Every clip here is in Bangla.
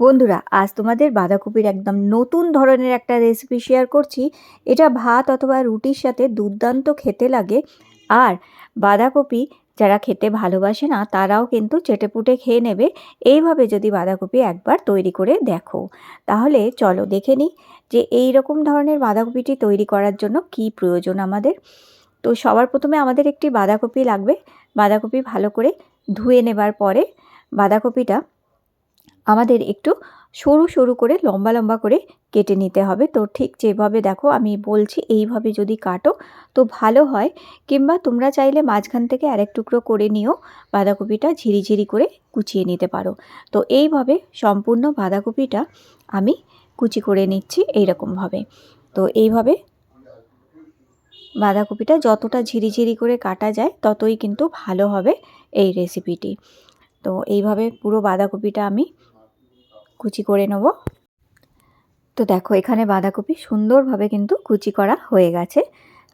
বন্ধুরা, আজ তোমাদের বাঁধাকপির একদম নতুন ধরনের একটা রেসিপি শেয়ার করছি। এটা ভাত অথবা রুটির সাথে দুর্দান্ত খেতে লাগে। আর বাঁধাকপি যারা খেতে ভালোবাসে না, তারাও কিন্তু চেটেপুটে খেয়ে নেবে। এইভাবে যদি বাঁধাকপি একবার তৈরি করে দেখো। তাহলে চলো দেখে নিই যে এই রকম ধরনের বাঁধাকপিটি তৈরি করার জন্য কি প্রয়োজন আমাদের। তো সবার প্রথমে আমাদের একটি বাঁধাকপি লাগবে। বাঁধাকপি ভালো করে ধুয়ে নেবার পরে বাঁধাকপিটা আমাদের একটু সরু সরু করে, লম্বা লম্বা করে কেটে নিতে হবে। তো ঠিক যেভাবে দেখো আমি বলছি, এইভাবে যদি কাটো তো ভালো হয়। কিংবা তোমরা চাইলে মাঝখান থেকে আরেক টুকরো করে নিও, বাঁধাকপিটা ঝিরিঝিরি করে কুচিয়ে নিতে পারো। তো এইভাবে সম্পূর্ণ বাঁধাকপিটা আমি কুচি করে নিচ্ছি এইরকমভাবে। তো এইভাবে বাঁধাকপিটা যতটা ঝিরিঝিরি করে কাটা যায়, ততই কিন্তু ভালো হবে এই রেসিপিটি তো এইভাবে পুরো বাঁধাকপিটা আমি কুচি করে নেব। তো দেখো, এখানে বাঁধাকপি সুন্দরভাবে কিন্তু কুচি করা হয়ে গেছে।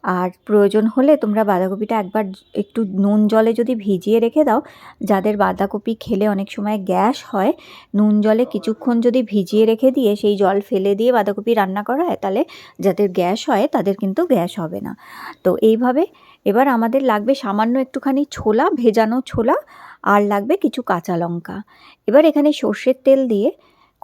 আর প্রয়োজন হলে তোমরা বাঁধাকপিটা একবার একটু নুন জলে যদি ভিজিয়ে রেখে দাও, যাদের বাঁধাকপি খেলে অনেক সময় গ্যাস হয়, নুন জলে কিছুক্ষণ যদি ভিজিয়ে রেখে দিয়ে সেই জল ফেলে দিয়ে বাঁধাকপি রান্না করা হয় তাহলে যাদের গ্যাস হয়, তাদের কিন্তু গ্যাস হবে না। তো এইভাবে এবার আমাদের লাগবে সামান্য একটুখানি ছোলা, ভেজানো ছোলা, আর লাগবে কিছু কাঁচা লঙ্কা। এবার এখানে সর্ষের তেল দিয়ে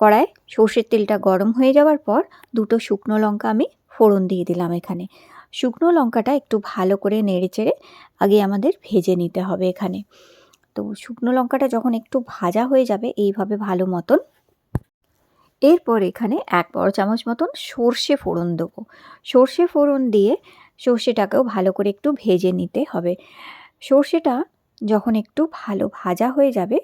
কড়ায় সর্ষের তেলটা গরম হয়ে যাওয়ার পর দুটো শুকনো লঙ্কা আমি ফোড়ন দিয়ে দিলাম এখানে। শুকনো লঙ্কাটা একটু ভালো করে নেড়ে চেড়ে আগে আমাদের ভেজে নিতে হবে এখানে। তো শুকনো লঙ্কাটা যখন একটু ভাজা হয়ে যাবে এইভাবে ভালো মতন এরপর এখানে এক বড় চামচ মতন সর্ষে ফোড়ন দেবো। সর্ষে ফোড়ন দিয়ে সর্ষেটাকেও ভালো করে একটু ভেজে নিতে হবে। সর্ষেটা যখন একটু ভালো ভাজা হয়ে যাবে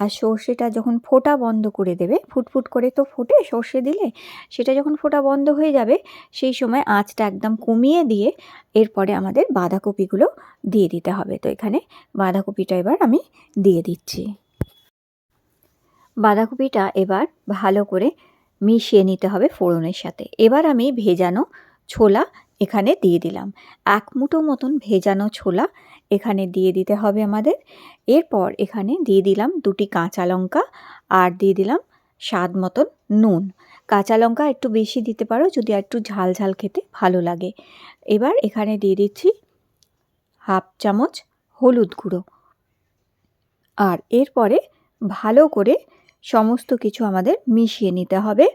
আর সর্ষেটা যখন ফোটা বন্ধ করে দেবে, ফুটফুট করে তো ফোটে, সর্ষে দিলে সেটা যখন ফোটা বন্ধ হয়ে যাবে, সেই সময় আঁচটা একদম কমিয়ে দিয়ে এরপরে আমাদের বাঁধাকপিগুলো দিয়ে দিতে হবে। তো এখানে বাঁধাকপিটা এবার আমি দিয়ে দিচ্ছি। বাঁধাকপিটা এবার ভালো করে মিশিয়ে নিতে হবে ফোড়নের সাথে। এবার আমি ভেজানো ছোলা এখানে দিয়ে দিলাম। এক মুঠো মতন ভেজানো ছোলা এখানে দিয়ে দিতে হবে আমাদের। এরপর এখানে দিয়ে দিলাম দুটি কাঁচা লঙ্কা আর দিয়ে দিলাম স্বাদ মতন নুন। কাঁচা লঙ্কা একটু বেশি দিতে পারো যদি একটু ঝাল ঝাল খেতে ভালো লাগে। এবার এখানে দিয়ে দিচ্ছি হাফ চামচ হলুদ গুঁড়ো। আর এরপরে ভালো করে সমস্ত কিছু আমাদের মিশিয়ে নিতে হবে।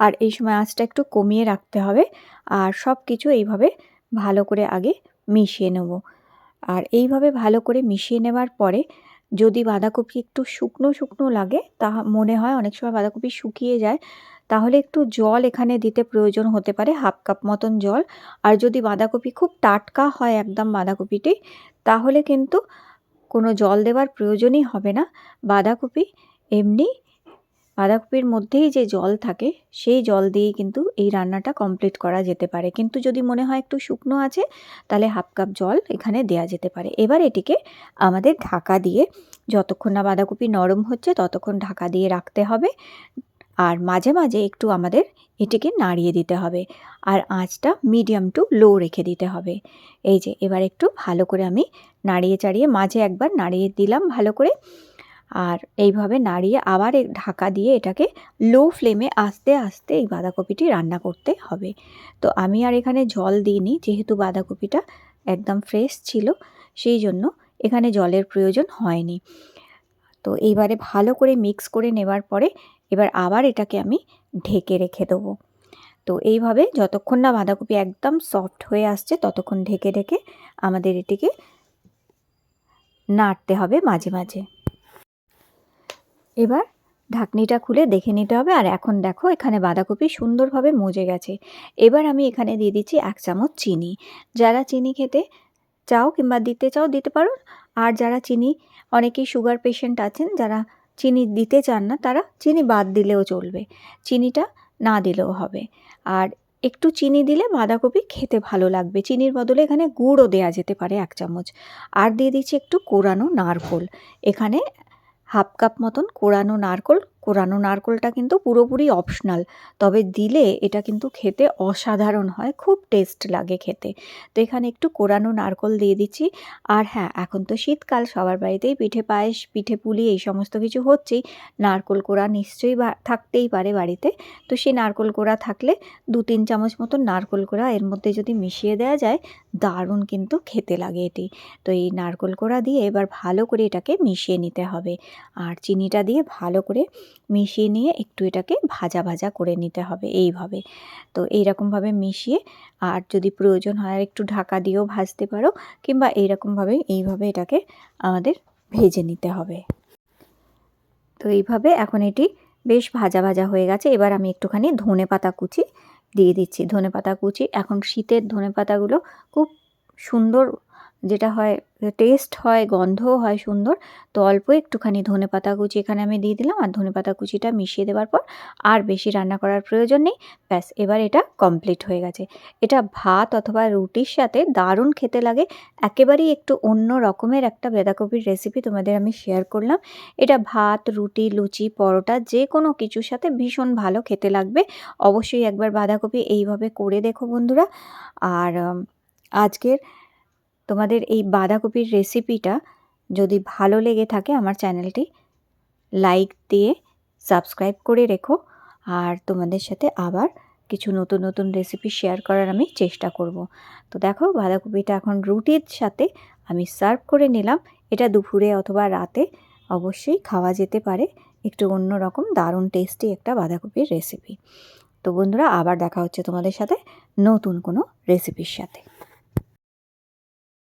আর এই সময় আঁচটা একটু কমিয়ে রাখতে হবে আর সব কিছু এইভাবে ভালো করে আগে মিশিয়ে নেব। আর এইভাবে ভালো করে মিশিয়ে নেওয়ার পরে যদি বাঁধাকপি একটু শুকনো শুকনো লাগে তা মনে হয় অনেক সময় বাঁধাকপি শুকিয়ে যায়, তাহলে একটু জল এখানে দিতে প্রয়োজন হতে পারে, হাফ কাপ মতন জল। আর যদি বাঁধাকপি খুব টাটকা হয় একদম বাঁধাকপিটি, তাহলে কিন্তু কোনো জল দেওয়ার প্রয়োজনই হবে না। বাঁধাকপি এমনি বাঁধাকপির মধ্যেই যে জল থাকে, সেই জল দিয়েই কিন্তু এই রান্নাটা কমপ্লিট করা যেতে পারে। কিন্তু যদি মনে হয় একটু শুকনো আছে, তাহলে হাফ কাপ জল এখানে দেয়া যেতে পারে। এবার এটিকে আমাদের ঢাকা দিয়ে, যতক্ষণ না বাঁধাকপি নরম হচ্ছে, ততক্ষণ ঢাকা দিয়ে রাখতে হবে। আর মাঝে মাঝে একটু আমাদের এটিকে নাড়িয়ে দিতে হবে। আর আঁচটা মিডিয়াম টু লো রেখে দিতে হবে। এই যে, এবার একটু ভালো করে আমি নাড়িয়ে চাড়িয়ে মাঝে একবার নাড়িয়ে দিলাম ভালো করে। আর এইভাবে নাড়িয়ে আবার ঢাকা দিয়ে এটাকে লো ফ্লেমে আস্তে আস্তে এই বাঁধাকপিটি রান্না করতে হবে। তো আমি আর এখানে জল দিইনি, যেহেতু বাঁধাকপিটা একদম ফ্রেশ ছিল, সেই জন্য এখানে জলের প্রয়োজন হয়নি। তো এইবারে ভালো করে মিক্স করে নেবার পরে এবার আবার এটাকে আমি ঢেকে রেখে দেবো। তো এইভাবে যতক্ষণ না বাঁধাকপি একদম সফট হয়ে আসছে, ততক্ষণ ঢেকে ঢেকে আমাদের এটিকে নাড়তে হবে মাঝে মাঝে। এবার ঢাকনিটা খুলে দেখে নিতে হবে। আর এখন দেখো, এখানে বাঁধাকপি সুন্দরভাবে মজে গেছে। এবার আমি এখানে দিয়ে দিচ্ছি এক চামচ চিনি। যারা চিনি খেতে চাও কিংবা দিতে চাও দিতে পারো। আর যারা চিনি, অনেকেই সুগার পেশেন্ট আছেন, যারা চিনি দিতে চান না, তারা চিনি বাদ দিলেও চলবে। চিনিটা না দিলেও হবে। আর একটু চিনি দিলে বাঁধাকপি খেতে ভালো লাগবে। চিনির বদলে এখানে গুড়ও দেওয়া যেতে পারে এক চামচ। আর দিয়ে দিচ্ছি একটু কোরানো নারকোল। এখানে হাফ কাপ মতন কোড়ানো নারকোল কোরানো নারকোলটা কিন্তু পুরোপুরি অপশনাল তবে দিলে এটা কিন্তু খেতে অসাধারণ হয়, খুব টেস্ট লাগে খেতে। তো এখানে একটু কোরানো নারকোল দিয়ে দিচ্ছি। আর হ্যাঁ এখন তো শীতকাল, সবার বাড়িতেই পিঠে পায়েস, পিঠে পুলি এই সমস্ত কিছু হচ্ছেই। নারকোল কোড়া নিশ্চয়ই থাকতেই পারে বাড়িতে। তো সেই নারকোল কোড়া থাকলে দু তিন চামচ মতন নারকোল কোড়া এর মধ্যে যদি মিশিয়ে দেওয়া যায়, দারুণ কিন্তু খেতে লাগে এটি। তো এই নারকোল কোড়া দিয়ে এবার ভালো করে এটাকে মিশিয়ে নিতে হবে। আর চিনিটা দিয়ে ভালো করে মিশিয়ে নিয়ে একটু এটাকে ভাজা ভাজা করে নিতে হবে এইভাবে। তো এইরকমভাবে মিশিয়ে আর যদি প্রয়োজন হয় একটু ঢাকা দিয়েও ভাজতে পারো কিংবা এইরকমভাবে এইভাবে এটাকে আমাদের ভেজে নিতে হবে। তো এইভাবে এখন এটি বেশ ভাজা ভাজা হয়ে গেছে। এবার আমি একটুখানি ধনে পাতা কুচি দিয়ে দিচ্ছি। ধনে পাতা কুচি, এখন শীতের ধনে পাতাগুলো খুব সুন্দর যেটা হয় টেস্ট হয়, গন্ধও হয় সুন্দর, তো অল্প একটুখানি ধনে পাতা কুচি এখানে আমি দিয়ে দিলাম আর ধনে পাতা কুচিটা মিশিয়ে দেওয়ার পর আর বেশি রান্না করার প্রয়োজন নেই। ব্যাস, এবার এটা কমপ্লিট হয়ে গেছে। এটা ভাত অথবা রুটির সাথে দারুণ খেতে লাগে। একেবারেই একটু অন্য রকমের একটা বাঁধাকপির রেসিপি তোমাদের আমি শেয়ার করলাম। এটা ভাত, রুটি, লুচি, পরোটা যে কোনো কিছুর সাথে ভীষণ ভালো খেতে লাগবে। অবশ্যই একবার বাঁধাকপি এইভাবে করে দেখো বন্ধুরা। আর আজকের তোমাদের এই বাঁধাকপির রেসিপিটা যদি ভালো লেগে থাকে আমার চ্যানেলটি লাইক দিয়ে সাবস্ক্রাইব করে রেখো। আর তোমাদের সাথে আবার কিছু নতুন নতুন রেসিপি শেয়ার করার আমি চেষ্টা করব। তো দেখো, বাঁধাকপিটা এখন রুটির সাথে আমি সার্ভ করে নিলাম। এটা দুপুরে অথবা রাতে অবশ্যই খাওয়া যেতে পারে। একটু অন্য রকম দারুণ টেস্টি একটা বাঁধাকপির রেসিপি তো বন্ধুরা, আবার দেখা হচ্ছে তোমাদের সাথে নতুন কোনো রেসিপির সাথে।